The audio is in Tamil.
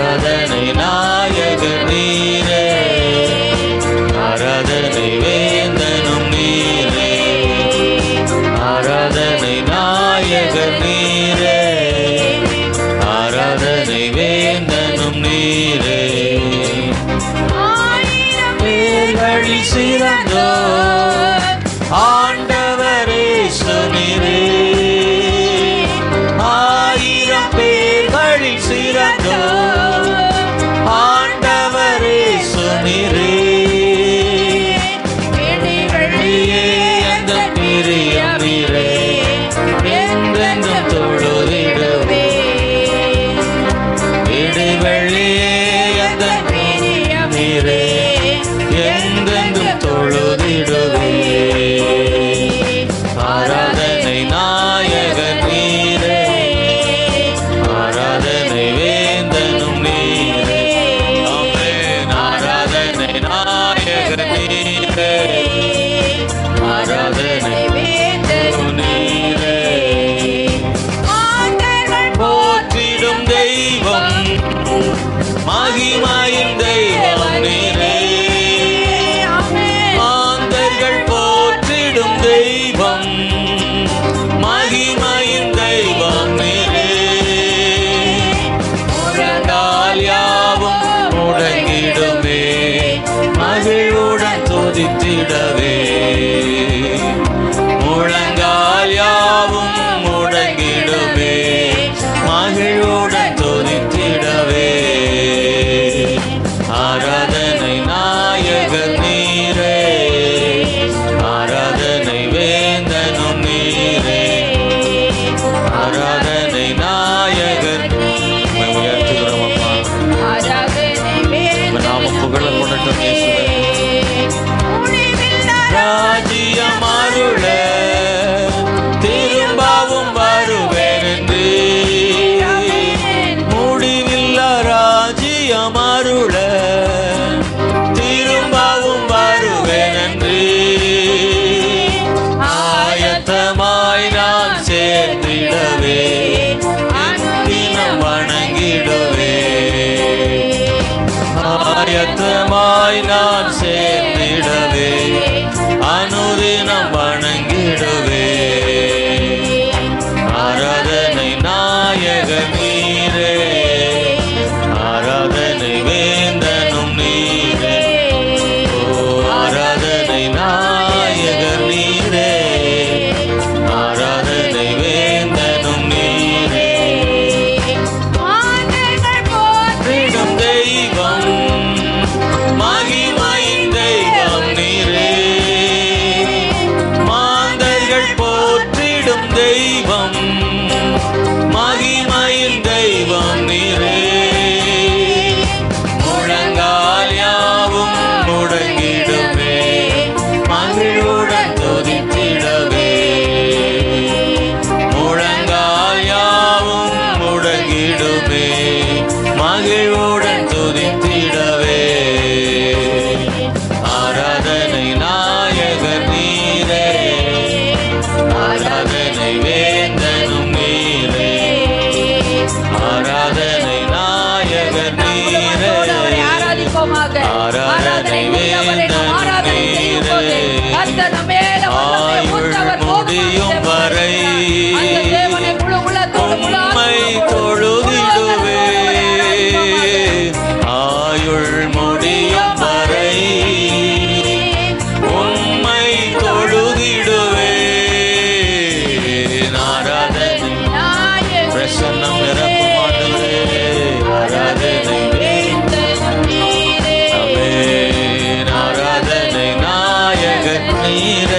ஆராதனை நாயக நீரே. ஆராதனை வேந்தனும் நீரே. ஆராதனை நாயக நீரே. ஆராதனை வேந்தனும் நீரே. பேர்வழி சிறந்த அருள திரும்பவும் வருவேன் என்று ஆயத்தமாய் நான் சேர்ந்திடவே அன்பினம் வணங்கிடவே. ஆயத்தமாய் நான் নাই